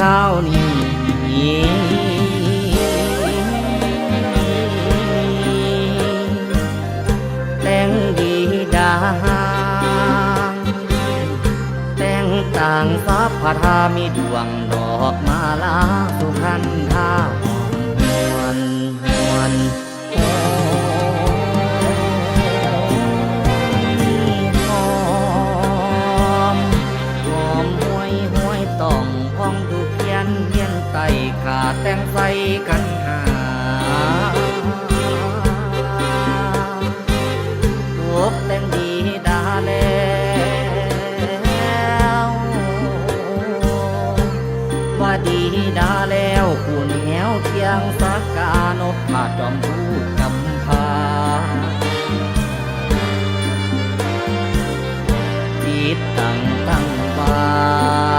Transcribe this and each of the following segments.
ข้าวนี้แต่งดีดางแต่งต่างสัพพทามีดวงดอกมาลาสุขันธาหวนหวนโอ้ห นกมาจอมผู้กำพาจิตตั้งตั้งว่ามา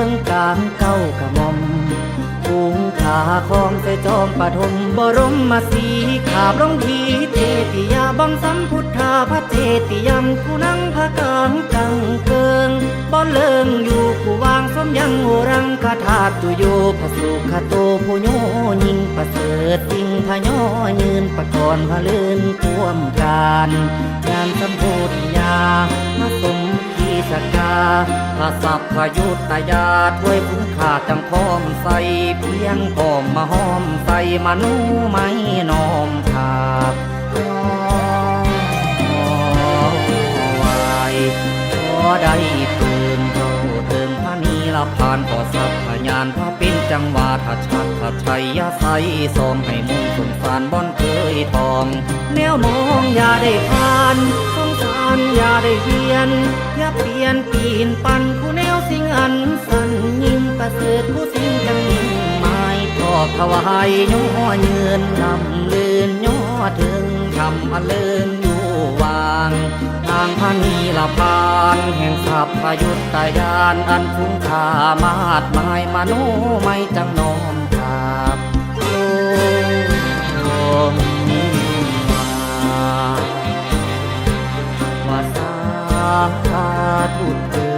กิงกลางเก้ากระมอมปุงขาของใส่จอมปฐมบรมมาสีขาบลงทีเจติยาบังสัมพุทธาพระเจติยังผู้นั่งพระกลางกังเกิงบ่เลิงอยู่ผู้วางสมยังโอรังคาถาตุโยพระสุขโตผู้โยยิงประเสริฐสิ่งพะย่อยืนประกรณ์พะลื่นท่วมการงานสมโพธิยามาสม สกาพระสัพพยุตยาถ้วยผู้ขาดจังพร้อมใส่เพียงพร้อมมาห้อมใส่มานูไม่น้อมทาบน้อมไว้ขอได้ตื่นเท่าเติมพระนีละผ่านพอสัพพญานพระเป็นจังหวาทัชักทัชัยยาใสสมให้มุ่งสงสารบ่อนเคยทอง แนวมองอย่าได้ผ่าน สารอย่าได้เวียน อย่าเปลี่ยนปีนปันผู้แนวสิ่งอันสันยิ่งประเสริฐผู้สิ่งจังยิ่งหมายทอดถวายย่อเยืนลำลื่นย่อถึงทำอันเลินอยู่วางทางพันนีละพานแห่งสัพพยุตตายานอันฟุ้งคามาดหมายมโนไม่จังาทุนเอ